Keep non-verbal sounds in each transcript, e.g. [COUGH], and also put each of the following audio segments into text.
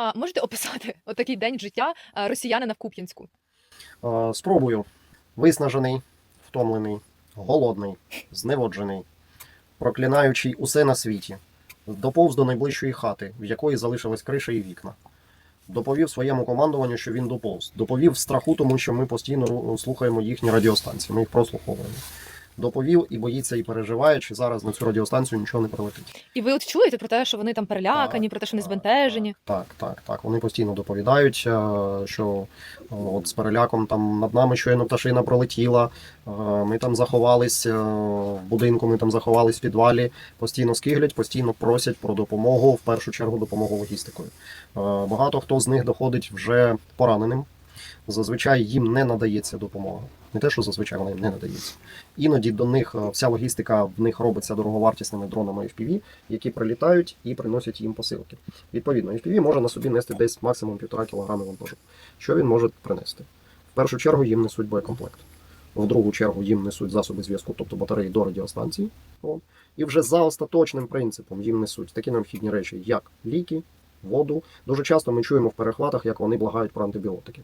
А можете описати [LAUGHS] отакий день життя е, росіянина в Куп'янську? Е, Спробую. Виснажений, втомлений, голодний, зневоджений, проклинаючий усе на світі, доповз до найближчої хати, в якої залишилась криша і вікна. Доповів своєму командуванню, що він доповз. Доповів страху, тому що ми постійно слухаємо їхні радіостанції, ми їх прослуховуємо. Доповів і боїться, і переживає, чи зараз на цю радіостанцію нічого не прилетить. І ви от чуєте про те, що вони там перелякані, про те, що вони збентежені. Так, так, так. Вони постійно доповідають, е, що от з переляком там над нами щойно пташина пролетіла. е, Ми там заховались е, в будинку, ми там заховались в підвалі. Постійно скиглять, постійно просять про допомогу, в першу чергу допомогу логістикою. Багато хто з них доходить вже пораненим. Зазвичай їм не надається допомога. Не те, що зазвичай вона їм не надається. Іноді до них е, вся логістика в них робиться дороговартісними дронами FPV, які прилітають і приносять їм посилки. Відповідно, FPV може на собі нести десь максимум 1,5 кг вантажу. Що він може принести? В першу чергу їм несуть боєкомплект. В другу чергу їм несуть засоби зв'язку, тобто батареї до радіостанції. І вже за остаточним принципом їм несуть такі необхідні речі, як ліки, воду. Дуже часто ми чуємо в перехватах, як вони благають про антибіотики.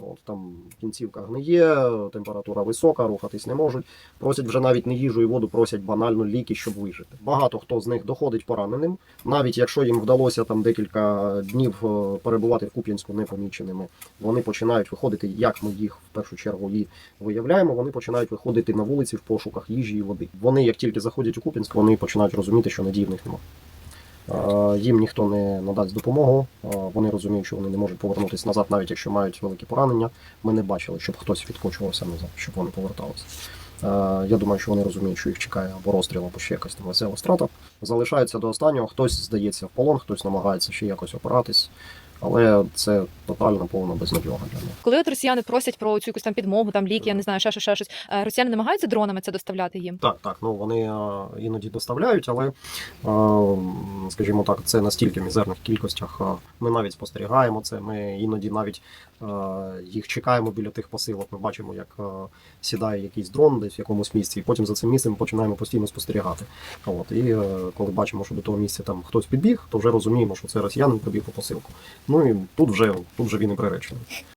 От, там кінцівка гниє, температура висока, рухатись не можуть. Просять вже навіть не їжу і воду, просять банально ліки, щоб вижити. Багато хто з них доходить пораненим, навіть якщо їм вдалося там декілька днів е, перебувати в Куп'янську непоміченими, вони починають виходити, як ми їх в першу чергу і виявляємо. Вони починають виходити на вулиці в пошуках їжі і води. Вони, як тільки заходять у Куп'янськ, вони починають розуміти, що надії в них немає. Е, Їм ніхто не надасть допомогу. е, Вони розуміють, що вони не можуть повернутися назад, навіть якщо мають великі поранення. Ми не бачили, щоб хтось відкочувався назад, щоб вони поверталися. Е, Я думаю, що вони розуміють, що їх чекає або розстріл, або ще якась там весела страта. Залишається до останнього. Хтось здається в полон, хтось намагається ще якось опиратись. Але це тотальна повна безнадьога для них. Коли от росіяни просять про цю якусь там підмогу, там ліки, я не знаю, ще щось, ще щось. е, Росіяни намагаються дронами це доставляти їм. Так, так. Ну вони е, іноді доставляють, але, е, скажімо так, це настільки мізерних кількостях. Ми навіть спостерігаємо це. Ми іноді навіть їх чекаємо біля тих посилок. Ми бачимо, як сідає якийсь дрон десь в якомусь місці, і потім за цим місцем починаємо постійно спостерігати. От і коли бачимо, що до того місця там хтось підбіг, то вже розуміємо, що це росіянин прибіг по посилку. Ну і тут вже тут вже він і приречений.